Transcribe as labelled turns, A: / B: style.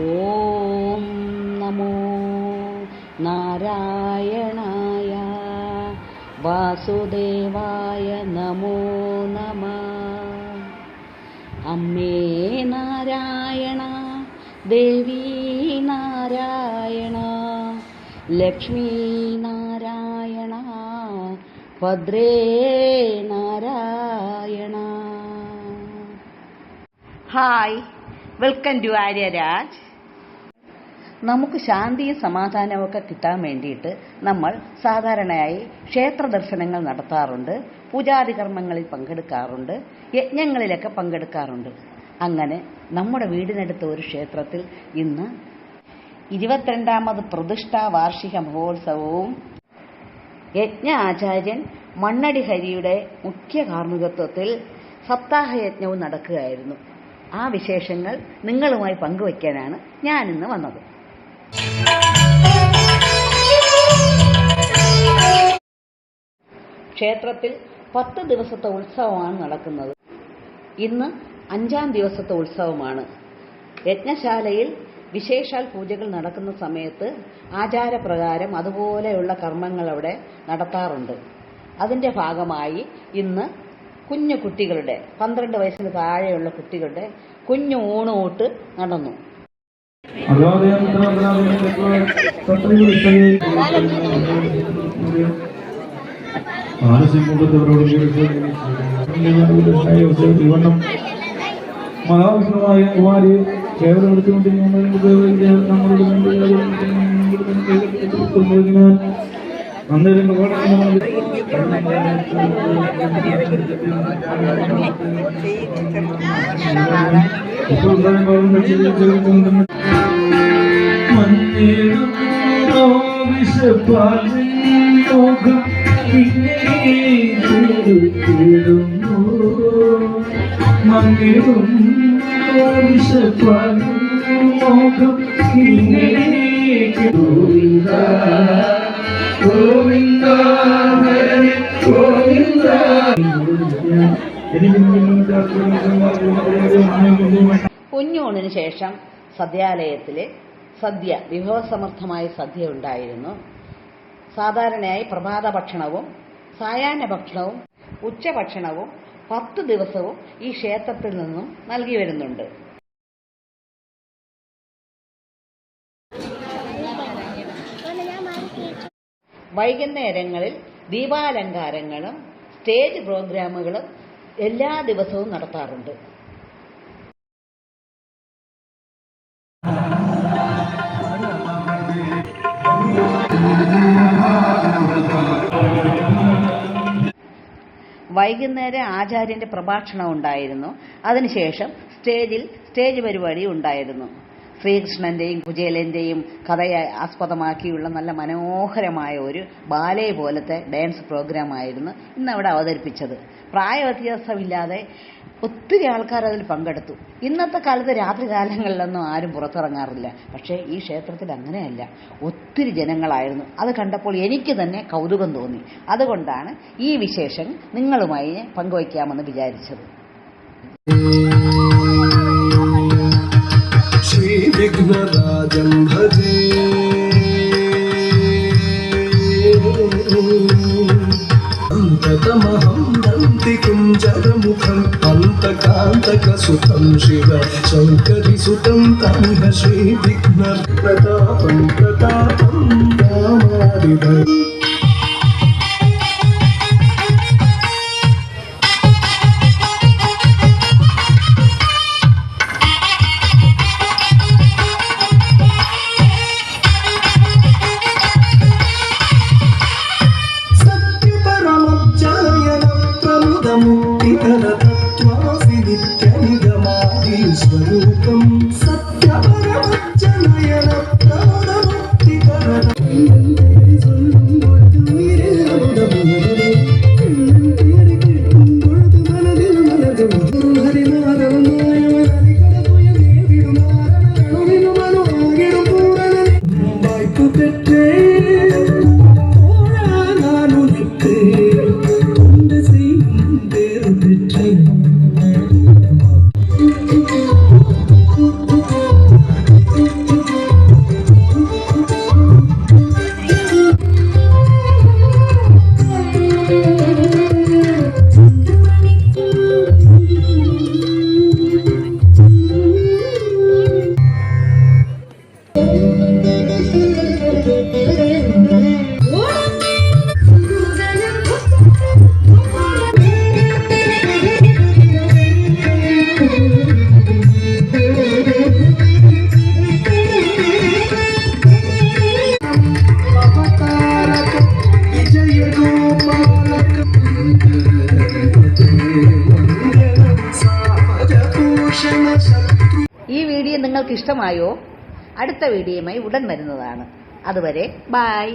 A: ഓം നമോ നാരായണായ വാസുദേവായ നമോ നമ. അമ്മേ നാരായണ ദേവി നാരായണ ലക്ഷ്മീ നാരായണ ഭദ്രേ Narayana. Hi welcome to Aryaraj നമുക്ക് ശാന്തിയും സമാധാനവും ഒക്കെ കിട്ടാൻ വേണ്ടിയിട്ട് നമ്മൾ സാധാരണയായി ക്ഷേത്ര ദർശനങ്ങൾ നടത്താറുണ്ട് പൂജാതി കർമ്മങ്ങളിൽ പങ്കെടുക്കാറുണ്ട് യജ്ഞങ്ങളിലൊക്കെ പങ്കെടുക്കാറുണ്ട്. അങ്ങനെ നമ്മുടെ വീടിനടുത്ത ഒരു ക്ഷേത്രത്തിൽ ഇന്ന് ഇരുപത്തിരണ്ടാമത് പ്രതിഷ്ഠാ വാർഷിക മഹോത്സവവും യജ്ഞ ആചാര്യൻ മണ്ണടി ഹരിയുടെ മുഖ്യ കാർമ്മികത്വത്തിൽ സപ്താഹയജ്ഞവും നടക്കുകയായിരുന്നു. ആ വിശേഷങ്ങൾ നിങ്ങളുമായി പങ്കുവയ്ക്കാനാണ് ഞാനിന്ന് വന്നത്. ക്ഷേത്രത്തിൽ പത്ത് ദിവസത്തെ ഉത്സവമാണ് നടക്കുന്നത്. ഇന്ന് അഞ്ചാം ദിവസത്തെ ഉത്സവമാണ്. യജ്ഞശാലയിൽ വിശേഷാൽ പൂജകൾ നടക്കുന്ന സമയത്ത് ആചാരപ്രകാരം അതുപോലെയുള്ള കർമ്മങ്ങൾ അവിടെ നടത്താറുണ്ട്. അതിന്റെ ഭാഗമായി ഇന്ന് കുഞ്ഞു കുട്ടികളുടെ പന്ത്രണ്ട് വയസ്സിന് താഴെയുള്ള കുട്ടികളുടെ കുഞ്ഞു ഊണൂട്ട് നടന്നു.
B: മഹാവിഷ്ണുവായ കുമാരി കേവലം എടുത്തുകൊണ്ടിരിക്കുന്നത് നമ്മളുടെ അന്നേരം ഇപ്പോൾ ഉണ്ടാകുന്ന മഞ്ഞിടുന്നോ വിഷപ്പാലിനോകം ഇടുന്നു മഞ്ഞിടുന്നോ വിഷപ്പാലിനോകം ഗോവിന്ദ ഗോവിന്ദ
A: കുഞ്ഞൂണിന് ശേഷം സദ്യാലയത്തിൽ സദ്യ വിഭവസമർത്ഥമായ സദ്യ ഉണ്ടായിരുന്നു. സാധാരണയായി പ്രഭാത ഭക്ഷണവും സായാഹ്ന ഭക്ഷണവും ഉച്ചഭക്ഷണവും പത്ത് ദിവസവും ഈ ക്ഷേത്രത്തിൽ നിന്നും നൽകി വരുന്നുണ്ട്. വൈകുന്നേരങ്ങളിൽ ദീപാലങ്കാരങ്ങളും സ്റ്റേജ് പ്രോഗ്രാമുകളും എല്ലാ ദിവസവും നടത്താറുണ്ട്. വൈകുന്നേരം ആചാര്യന്റെ പ്രഭാഷണം ഉണ്ടായിരുന്നു. അതിനുശേഷം സ്റ്റേജിൽ സ്റ്റേജ് പരിപാടി ഉണ്ടായിരുന്നു. ശ്രീകൃഷ്ണന്റെയും കുചേലന്റെയും കഥയെ ആസ്പദമാക്കിയുള്ള നല്ല മനോഹരമായ ഒരു ബാലേ പോലത്തെ ഡാൻസ് പ്രോഗ്രാം ആയിരുന്നു ഇന്ന് അവിടെ അവതരിപ്പിച്ചത്. പ്രായ വ്യത്യാസമില്ലാതെ ഒത്തിരി ആൾക്കാർ അതിൽ പങ്കെടുത്തു. ഇന്നത്തെ കാലത്ത് രാത്രി കാലങ്ങളിലൊന്നും ആരും പുറത്തിറങ്ങാറില്ല. പക്ഷേ ഈ ക്ഷേത്രത്തിൽ അങ്ങനെയല്ല. ഒത്തിരി ജനങ്ങളായിരുന്നു. അത് കണ്ടപ്പോൾ എനിക്ക് തന്നെ കൗതുകം തോന്നി. അതുകൊണ്ടാണ് ഈ വിശേഷം നിങ്ങളുമായി പങ്കുവയ്ക്കാമെന്ന് വിചാരിച്ചത്.
C: श्रीविघ्नराजं भजे। अन्ततमहं दन्ति कुञ्जरमुखम् अन्तकान्तकसुतं शिव शङ्करिसुतं तं श्रीविघ्नप्रतापं प्रतापं സത്വാസിനിത്യനിതമാതി സ്വരൂപം സത്യപരമച്ച നയന Good day. ഈ വീഡിയോ
A: നിങ്ങൾക്ക് ഇഷ്ടമായോ അടുത്ത വീഡിയോയുമായി ഉടൻ വരുന്നതാണ്. അതുവരെ ബായ്